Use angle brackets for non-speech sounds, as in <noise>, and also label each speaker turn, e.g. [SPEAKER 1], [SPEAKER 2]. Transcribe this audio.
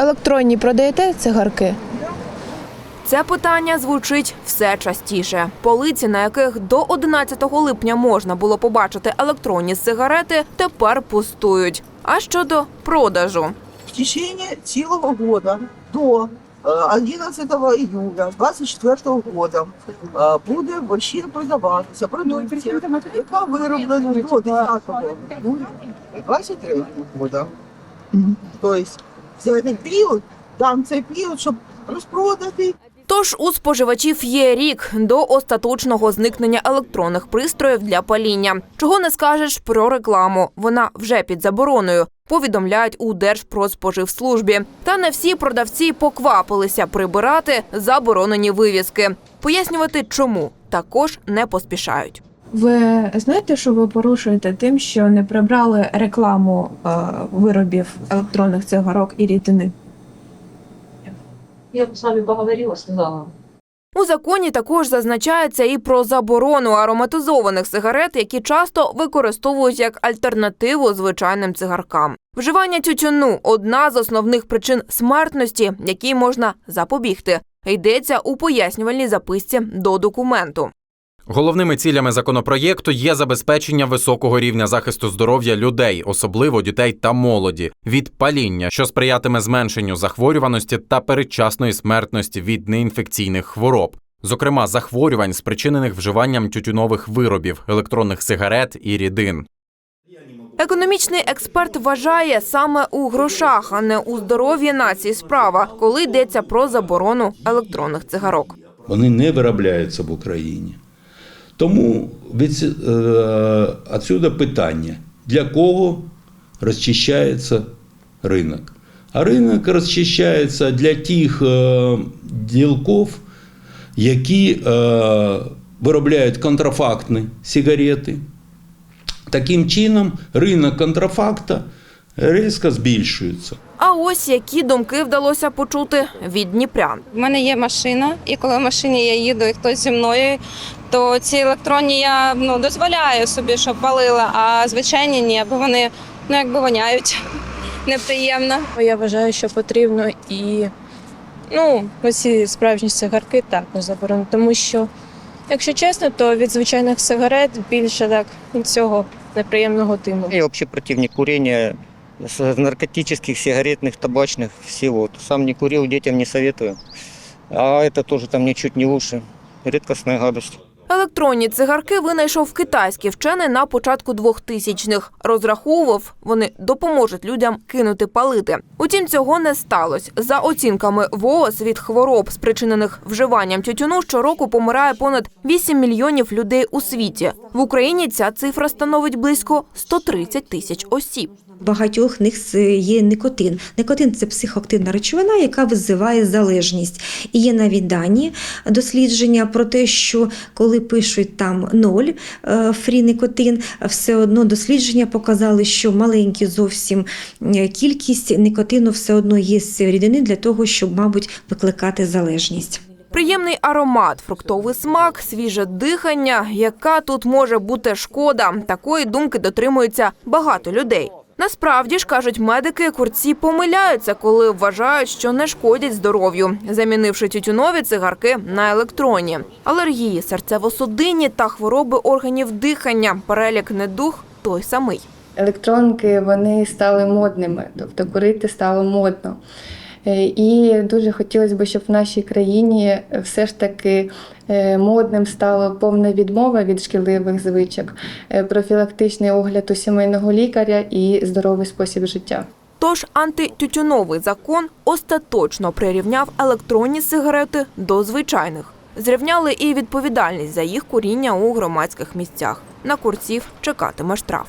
[SPEAKER 1] електронні продаєте цигарки?
[SPEAKER 2] Це питання звучить все частіше. Полиці, на яких до 11 липня можна було побачити електронні сигарети, тепер пустують. А щодо продажу,
[SPEAKER 3] в течение целого года до э, 11 июля 24 года э, буде вообще продаватися продукція, яка вироблена до 10 июля 23 года. Тобто за період, там цей період, щоб розпродати
[SPEAKER 2] Тож у споживачів є рік до остаточного зникнення електронних пристроїв для паління. Чого не скажеш про рекламу? Вона вже під забороною. Повідомляють у Держпродспоживслужбі. Та не всі продавці поквапилися прибирати заборонені вивіски. Пояснювати, чому також не поспішають.
[SPEAKER 1] Ви знаєте, що ви порушуєте тим, що не прибрали рекламу е, виробів електронних цигарок і рідини?
[SPEAKER 4] Я бы с вами поговорила, сказала.
[SPEAKER 2] У законі також зазначається і про заборону ароматизованих сигарет, які часто використовують як альтернативу звичайним цигаркам. Вживання тютюну одна з основних причин смертності, якій можна запобігти. Йдеться у пояснювальній записці до документу.
[SPEAKER 5] Головними цілями законопроєкту є забезпечення високого рівня захисту здоров'я людей, особливо дітей та молоді, від паління, що сприятиме зменшенню захворюваності та передчасної смертності від неінфекційних хвороб, зокрема захворювань, спричинених вживанням тютюнових виробів, електронних сигарет і рідин.
[SPEAKER 2] Економічний експерт вважає саме у грошах, а не у здоров'ї нації справа, коли йдеться про заборону електронних цигарок.
[SPEAKER 6] Вони не виробляються в Україні. Тому від, е, питання, для кого розчищається ринок. А ринок розчищається для тих е, ділків, які е, виробляють контрафактні сигарети. Таким чином, ринок контрафакта різко збільшується.
[SPEAKER 2] А ось які думки вдалося почути від дніпрян.
[SPEAKER 7] В мене є машина, і коли в машині я їду і хтось зі мною, то ці електронні я ну, дозволяю собі, щоб палила, а звичайні ні, бо вони ну, якби воняють <laughs> неприємно.
[SPEAKER 8] Я вважаю, що потрібно і ну, оці справжні цигарки також заборонити, тому що, якщо чесно, то від звичайних сигарет більше так від цього неприємного диму.
[SPEAKER 9] Я вообще противник курения с- наркотических, сигаретных, табачных, всего. Сам не курил, детям не советую. А это тоже там ничуть не лучше. Редкостная гадость.
[SPEAKER 2] Електронні цигарки винайшов китайський вчений на початку 2000-х. Розраховував, вони допоможуть людям кинути палити. Утім, цього не сталося. За оцінками ВООЗ від хвороб, спричинених вживанням тютюну, щороку помирає понад 8 мільйонів людей у світі. В Україні ця цифра становить близько 130 тисяч осіб.
[SPEAKER 10] Багатьох них є никотин. Никотин це психоактивна речовина, яка визиває залежність. І є навіть дані дослідження про те, що коли пишуть там ноль е, фрі никотин, все одно дослідження показали, що маленькі зовсім кількість никотину все одно є з рідини для того, щоб, мабуть, викликати залежність.
[SPEAKER 2] Приємний аромат, фруктовий смак, свіже дихання. Яка тут може бути шкода? Такої думки дотримуються багато людей. Насправді ж кажуть медики, курці помиляються, коли вважають, що не шкодять здоров'ю, замінивши тютюнові цигарки на електронні. Алергії, серцево-судинні та хвороби органів дихання. Перелік недух той самий.
[SPEAKER 8] Електронки вони стали модними, тобто курити стало модно. Е, І дуже хотілося б, щоб в нашій країні все ж таки е, модним стало повна відмова від шкідливих звичок, е, профілактичний огляд у сімейного лікаря і здоровий спосіб життя.
[SPEAKER 2] Тож антитютюновий закон остаточно прирівняв електронні сигарети до звичайних. Зрівняли і відповідальність за їх куріння у громадських місцях. На курців чекатиме штраф.